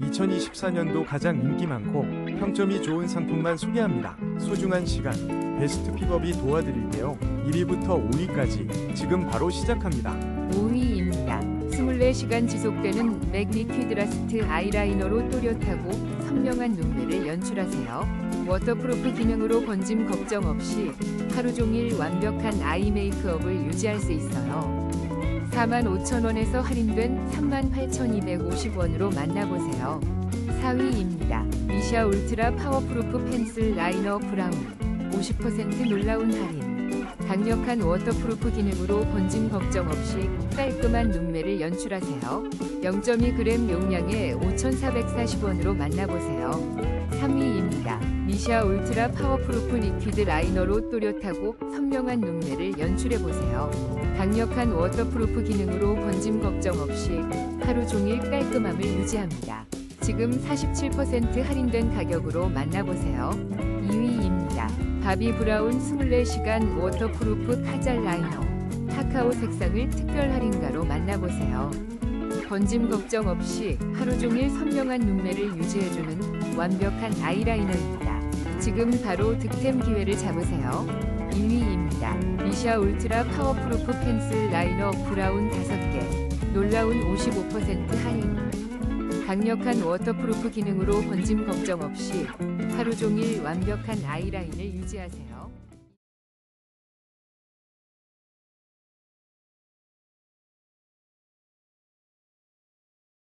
2024년도 가장 인기 많고 평점이 좋은 상품만 소개합니다. 소중한 시간, 베스트 픽업이 도와드릴게요. 1위부터 5위까지 지금 바로 시작합니다. 5위입니다. 24시간 지속되는 맥 리퀴드 라스트 아이라이너로 또렷하고 선명한 눈매를 연출하세요. 워터프루프 기능으로 번짐 걱정 없이 하루 종일 완벽한 아이 메이크업을 유지할 수 있어요. 45,000원에서 할인된 38,250원으로 만나보세요. 4위입니다. 미샤 울트라 파워프루프 펜슬 라이너 브라운 50% 놀라운 할인 강력한 워터프루프 기능으로 번짐 걱정 없이 깔끔한 눈매를 연출하세요. 0.2g 용량에 5,440원으로 만나보세요. 3위입니다. 미샤 울트라 파워프루프 리퀴드 라이너로 또렷하고 선명한 눈매를 연출해보세요. 강력한 워터프루프 기능으로 번짐 걱정 없이 하루 종일 깔끔함을 유지합니다. 지금 47% 할인된 가격으로 만나보세요. 2위입니다. 바비 브라운 24시간 워터프루프 카잘 라이너 카카오 색상을 특별 할인가로 만나보세요. 번짐 걱정 없이 하루 종일 선명한 눈매를 유지해주는 완벽한 아이라이너입니다. 지금 바로 득템 기회를 잡으세요. 2위입니다. 미샤 울트라 파워프루프 펜슬 라이너 브라운 5개 놀라운 55% 할인 강력한 워터프루프 기능으로 번짐 걱정 없이 하루 종일 완벽한 아이라인을 유지하세요.